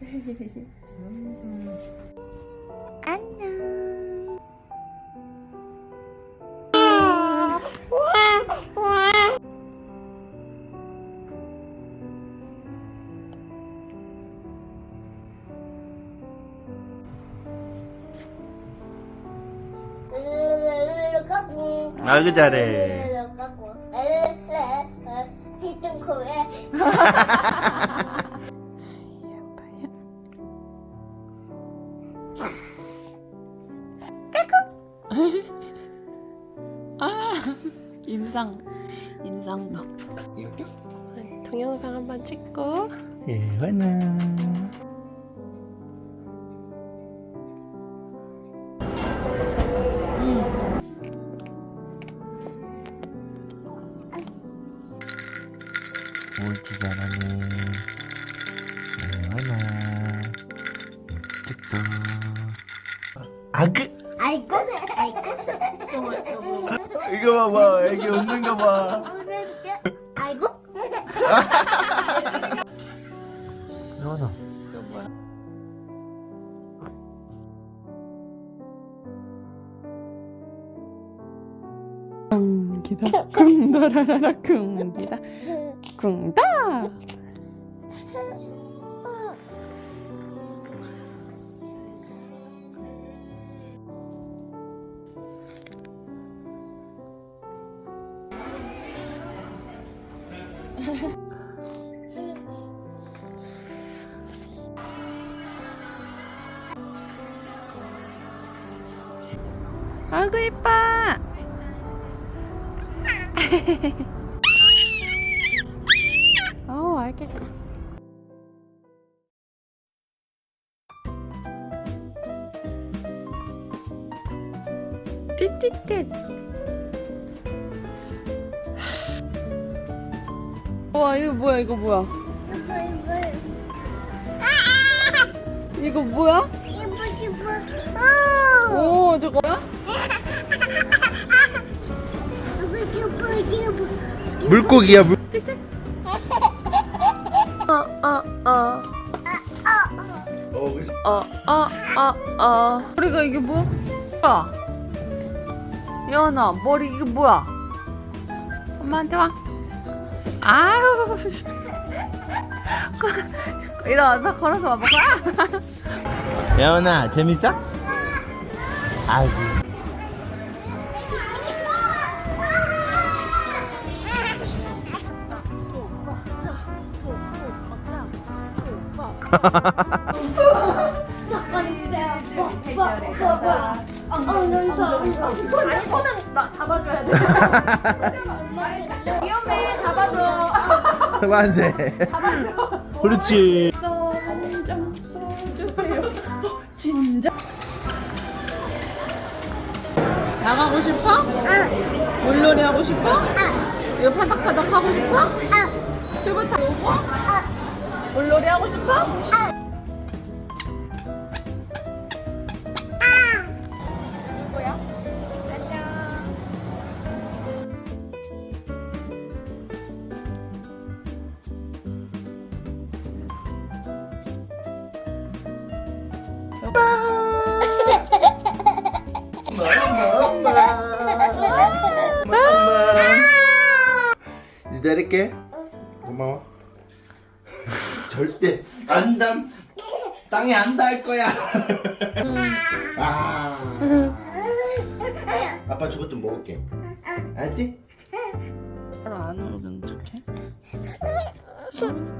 안녕. 아이고 잘해. 피뚱코 인상 인상도 이렇게? 동영상 한번 찍고 예원아. 거 봐봐, 애기 웃는 거 봐. 아이고 예원아. 쿵기다 쿵다라라라 쿵기다 쿵다 아이고 이뻐. 어 알겠어. 띠띠띠. 와 이거 뭐야 이거 뭐야? 이거 뭐야? 이뻐 이뻐 오 저거 물고기야, 물. 어어어 어, 그래서 어어어어 머리가 이게 뭐 야? 연아 머리 이게 뭐야? 엄마한테 와 아유 일어나서 걸어서 와봐 예원아, 재밌어? 아이고. 아니 손은 나 잡아줘야 돼 위험해 잡아줘 만세. 그렇지. 진짜 나가고 싶어? 물놀이 하고 싶어? 이거 파닥파닥 하고 싶어? 튜브 타고 물놀이 하고 싶어? 뭐야? 안녕 엄마. 엄마. 기다릴게. 고마워. 절대 안 담. 땅에 안 닿을 거야. 아. 아빠 저것 좀 먹을게. 알지? 바로 안 오는 척해?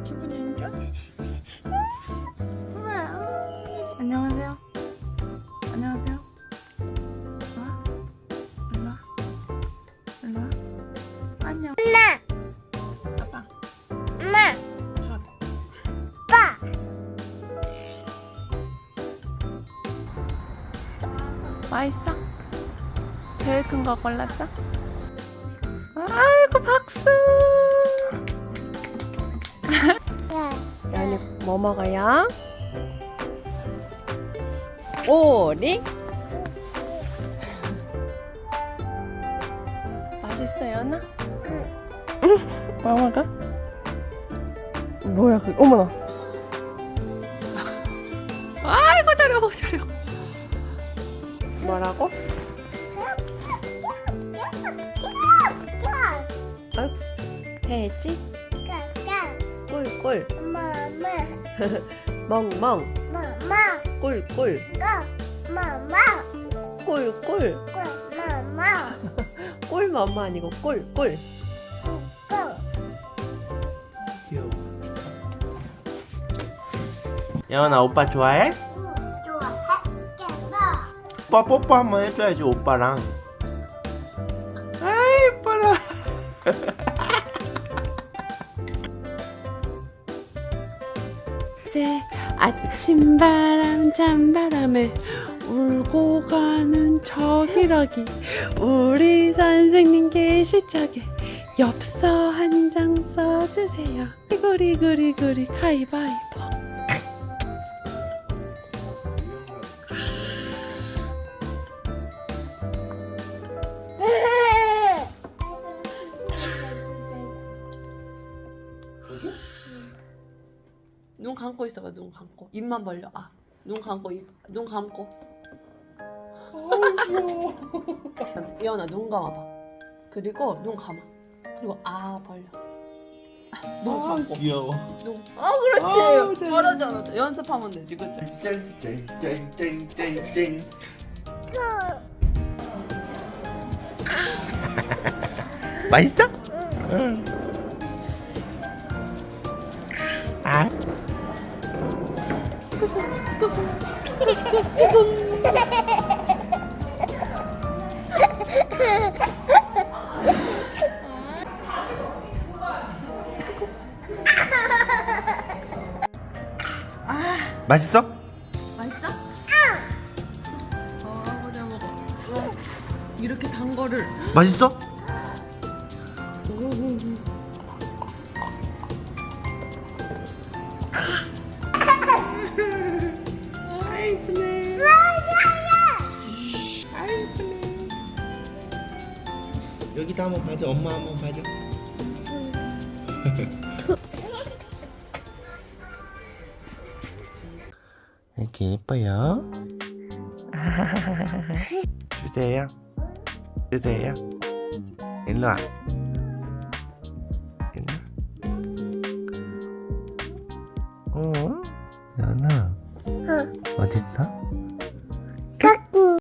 기분이 안 좋아? 안녕하세요. 안녕하세요. 일로 와. 일로 와. 일로 와. 안녕. 맛있어? 제일 큰 거 골랐어? 아이고 박수. 연이 뭐 먹어요? 오리? 맛있어요, 연아? 응. 뭐 먹어? 뭐야, 그 어머나. 아이고 잘해 잘해 뭐라고? 어? 돼지 꿀꿀 멍멍 꿀꿀 꿀꿀 꿀맘마 아니고 꿀꿀. 예원아 오빠 좋아해? 오빠 뽀뽀 한번 해줘야지 오빠랑. 아이 이뻐라. 새 아침바람 찬바람에 울고 가는 저 기러기 우리 선생님 계실 적에 엽서 한 장 써주세요 리그리그리그리 가위바위보 감고 있어봐 눈 감고 입만 벌려 아눈 감고 입, 눈 감고 이현아 눈 감아봐 그리고 눈 감아 그리고 아 벌려 아, 눈 감고 귀여워. 눈. 어 그렇지 아우, 네. 잘하잖아 연습하면 되지 그치 짠짠짠짠짠. 맛있어? 응. 맛있어? 맛있어? 아 보자 먹어 어, 이렇게 단 거를 맛있어? 아 여기도 한번 봐줘. 엄마 한번 봐줘. 이렇게 예뻐요. 주세요. 주세요. 일로 와. 일로 와. 어? 연아. 어딨어?